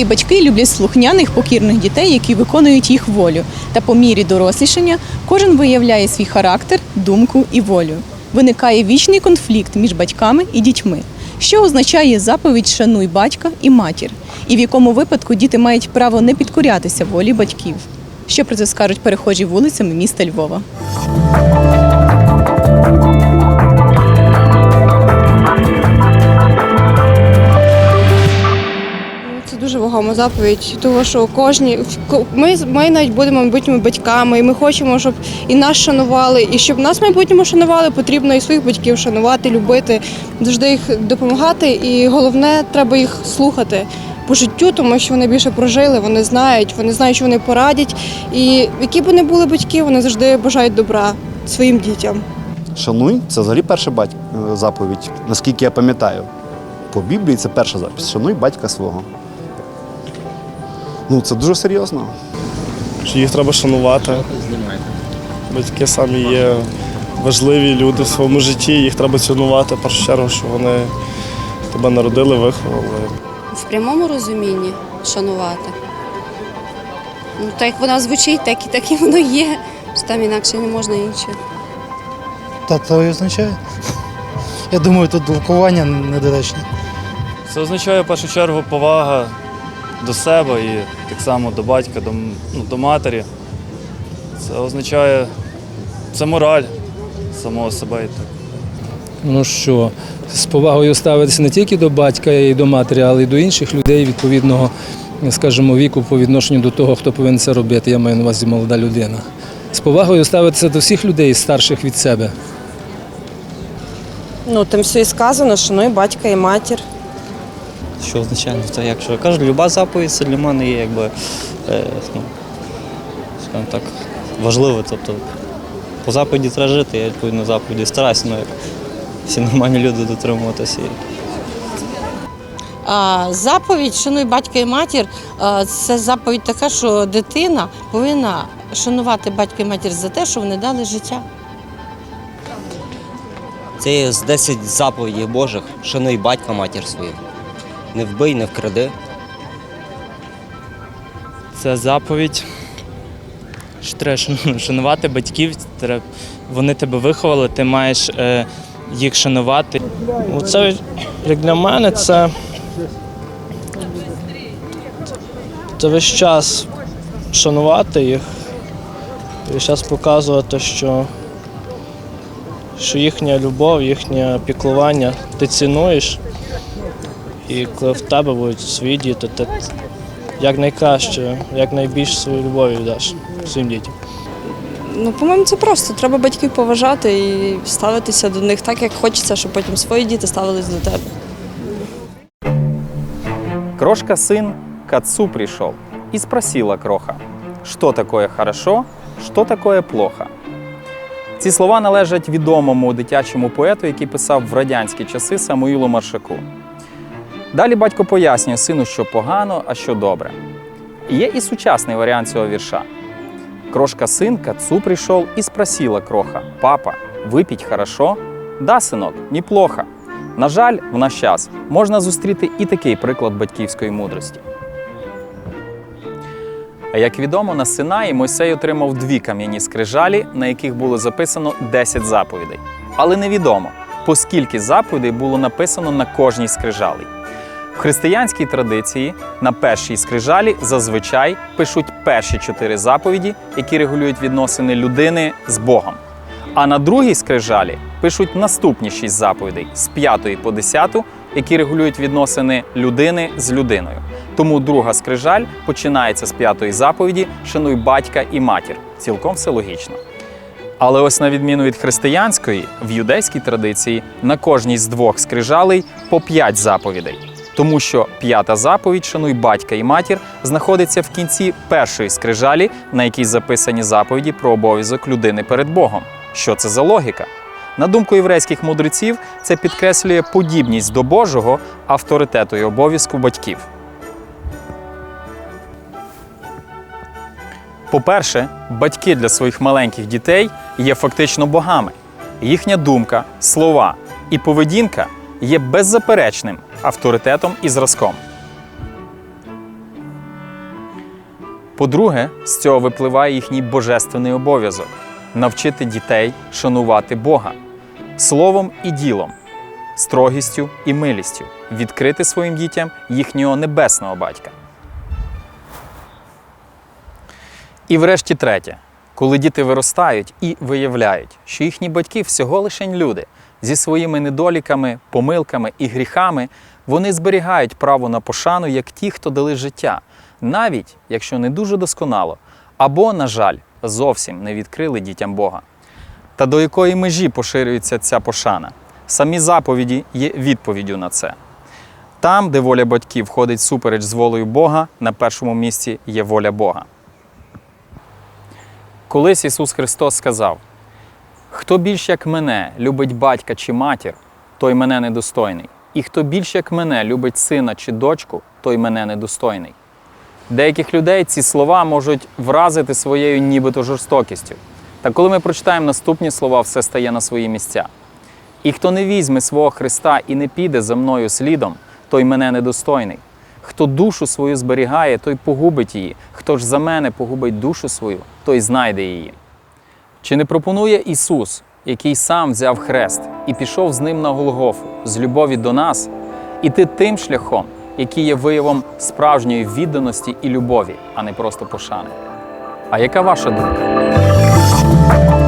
традиції батьки люблять слухняних покірних дітей, які виконують їх волю. Та по мірі дорослішання кожен виявляє свій характер, думку і волю. Виникає вічний конфлікт між батьками і дітьми. Що означає заповідь Шануй батька і матір, і в якому випадку діти мають право не підкорятися волі батьків? Що про це скажуть перехожі вулицями міста Львова? Заповідь, тому що кожні ми, ми навіть будемо майбутніми батьками, і ми хочемо, щоб і нас шанували, і щоб нас майбутньому шанували, потрібно і своїх батьків шанувати, любити, завжди їх допомагати. І головне, треба їх слухати по життю, тому що вони більше прожили, вони знають, вони знають, що вони порадять. І які б вони були батьки, вони завжди бажають добра своїм дітям. Шануй це взагалі перша е, заповідь, наскільки я пам'ятаю. По Біблії це перша запись. Шануй батька свого. Ну, це дуже серйозно. що їх треба шанувати. Батьки самі є важливі люди в своєму житті, їх треба цінувати в першу чергу, що вони тебе народили, виховали. в прямому розумінні шанувати. Ну, так як вона звучить, так і так і воно є. Що там інакше не можна нічого. Так то і означає. Я думаю, тут блокування недоречне. Це означає в першу чергу повага до себе і так само до батька, до, ну, до матері. Це означає це мораль самого себе і так. Ну що, з повагою ставитися не тільки до батька і до матері, але й до інших людей відповідного, скажімо, віку по відношенню до того, хто повинен це робити. Я маю на увазі молода людина. З повагою ставитися до всіх людей, старших від себе. Ну, там все і сказано, шануй батька і матір. Що означає? Ну, Це якщо кажуть, люба заповідь це для мене є якби, е, ну, скажімо так, важливо. Тобто по заповіді треба жити, я відповідно заповіді стараюся, ну, як всі нормальні люди дотримуватися. А, заповідь шануй батька і матір це заповідь така, що дитина повинна шанувати батька і матір за те, що вони дали життя. Це є з 10 заповідей Божих, шануй батька, матір свою. Не вбий, не вкради. Це заповідь. що Треба шанувати батьків, вони тебе виховали, ти маєш е, їх шанувати. Ну, Це, як для мене, це, це весь час шанувати їх, весь час показувати, що, що їхня любов, їхнє піклування ти цінуєш. І коли в тебе будуть свої діти, ти якнайкраще, якнайбільше свою любові віддаш своїм дітям. Ну, по-моєму, це просто. Треба батьків поважати і ставитися до них так, як хочеться, щоб потім свої діти ставились до тебе. Крошка сын к отцу пришел и спросила Кроха, що такое хорошо, що такое плохо. Ці слова належать відомому дитячому поету, який писав в радянські часи Самуїлу Маршаку. Далі батько пояснює сину, що погано, а що добре. І Є і сучасний варіант цього вірша. Крошка сын к отцу пришел и спросила Кроха, «Папа, выпить хорошо?» «Да, сынок, неплохо». На жаль, в наш час можна зустріти і такий приклад батьківської мудрості. А Як відомо, на Синаї Мойсей отримав дві кам'яні скрижалі, на яких було записано 10 заповідей. Але невідомо, по скільки заповідей було написано на кожній скрижалі. Християнській традиції на першій скрижалі зазвичай пишуть перші чотири заповіді, які регулюють відносини людини з Богом. А на другій скрижалі пишуть наступні шість заповідей з п'ятої по десяту, які регулюють відносини людини з людиною. Тому друга скрижаль починається з п'ятої заповіді Шануй батька і матір. Цілком все логічно. Але ось на відміну від християнської, в юдейській традиції на кожній з двох скрижалей по п'ять заповідей. Тому що п'ята заповідь Шануй батька і матір знаходиться в кінці першої скрижалі, на якій записані заповіді про обов'язок людини перед Богом. Що це за логіка? На думку єврейських мудреців, це підкреслює подібність до Божого авторитету і обов'язку батьків. По-перше, батьки для своїх маленьких дітей є фактично богами. Їхня думка, слова і поведінка є беззаперечним авторитетом і зразком. По-друге, з цього випливає їхній божественний обов'язок навчити дітей шанувати Бога словом і ділом, строгістю і милістю, відкрити своїм дітям їхнього небесного батька. І врешті третє, коли діти виростають і виявляють, що їхні батьки всього лишень люди зі своїми недоліками, помилками і гріхами, вони зберігають право на пошану як ті, хто дали життя, навіть якщо не дуже досконало, або, на жаль, зовсім не відкрили дітям Бога. Та до якої межі поширюється ця пошана? Самі заповіді є відповіддю на це. Там, де воля батьків входить супереч з волею Бога, на першому місці є воля Бога. Колись Ісус Христос сказав: Хто більш як мене любить батька чи матір, той мене недостойний. І хто більш як мене любить сина чи дочку, той мене недостойний. Деяких людей ці слова можуть вразити своєю нібито жорстокістю. Та коли ми прочитаємо наступні слова, все стає на свої місця. І хто не візьме свого Христа і не піде за мною слідом, той мене недостойний. Хто душу свою зберігає, той погубить її. Хто ж за мене погубить душу свою, той знайде її. Чи не пропонує Ісус, який сам взяв хрест і пішов з ним на Голгофу з любові до нас, іти тим шляхом, який є виявом справжньої відданості і любові, а не просто пошани? А яка ваша думка?